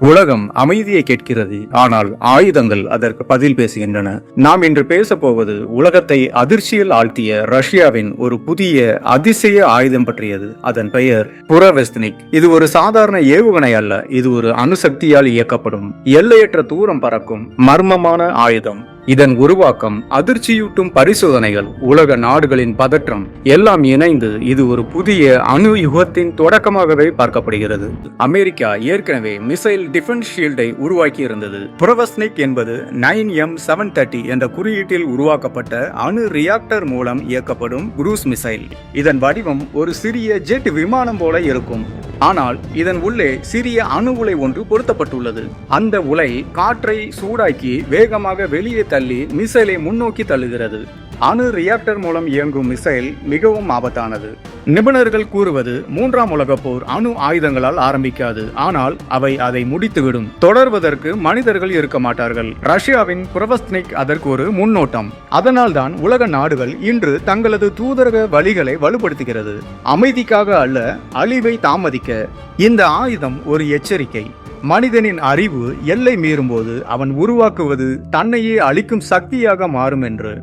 உலகம் அமைதியை கேட்கிறது. ஆனால் ஆயுதங்கள் அதற்கு பதில் பேசுகின்றன. நாம் இன்று பேச போவது உலகத்தை அதிர்ச்சியில் ஆழ்த்திய ரஷ்யாவின் ஒரு புதிய அதிசய ஆயுதம் பற்றியது. அதன் பெயர் புரவெஸ்தினிக் இது ஒரு சாதாரண ஏவுகணை அல்ல. இது ஒரு அணுசக்தியால் இயக்கப்படும் எல்லையற்ற தூரம் பறக்கும் மர்மமான ஆயுதம். இதன் உருவாக்கம் அதிர்ச்சியூட்டும் பரிசோதனைகள் உலக நாடுகளின் பதற்றம் எல்லாம் இணைந்து இது ஒரு புதிய அணு யுகத்தின் தொடக்கமாகவே பார்க்கப்படுகிறது. அமெரிக்கா ஏற்கனவே மிசைல் டிஃபென்ஸ் ஷீல்டை உருவாக்கி இருந்தது புரவஸ்னிக் என்பது நைன் எம் செவன் தேர்ட்டி என்ற குறியீட்டில் உருவாக்கப்பட்ட அணு ரியாக்டர் மூலம் இயக்கப்படும் குரூஸ் மிசைல். இதன் வடிவம் ஒரு சிறிய ஜெட் விமானம் போல இருக்கும். ஆனால் இதன் உள்ளே சிறிய அணு உலை ஒன்று பொருத்தப்பட்டுள்ளது. அந்த உலை காற்றை சூடாக்கி வேகமாக வெளியே தள்ளி மிசைலை முன்னோக்கி தள்ளுகிறது. அணு ரியாக்டர் மூலம் இயங்கும் மிசைல் மிகவும் ஆபத்தானது. நிபுணர்கள் கூறுவது மூன்றாம் உலகப் போர் அணு ஆயுதங்களால் ஆரம்பிக்காது. ஆனால் அவை அதை முடித்துவிடும். தொடர்வதற்கு மனிதர்கள் இருக்க மாட்டார்கள். ரஷ்யாவின் புரவஸ்னிக் அதற்கு ஒரு முன்னோட்டம். அதனால்தான் உலக நாடுகள் இன்று தங்களது தூதரக வழிகளை வலுப்படுத்துகிறது. அமைதிக்காக அல்ல அழிவை தாமதிக்க. இந்த ஆயுதம் ஒரு எச்சரிக்கை. மனிதனின் அறிவு எல்லை மீறும்போது அவன் உருவாக்குவது தன்னையே அழிக்கும் சக்தியாக மாறும் என்று.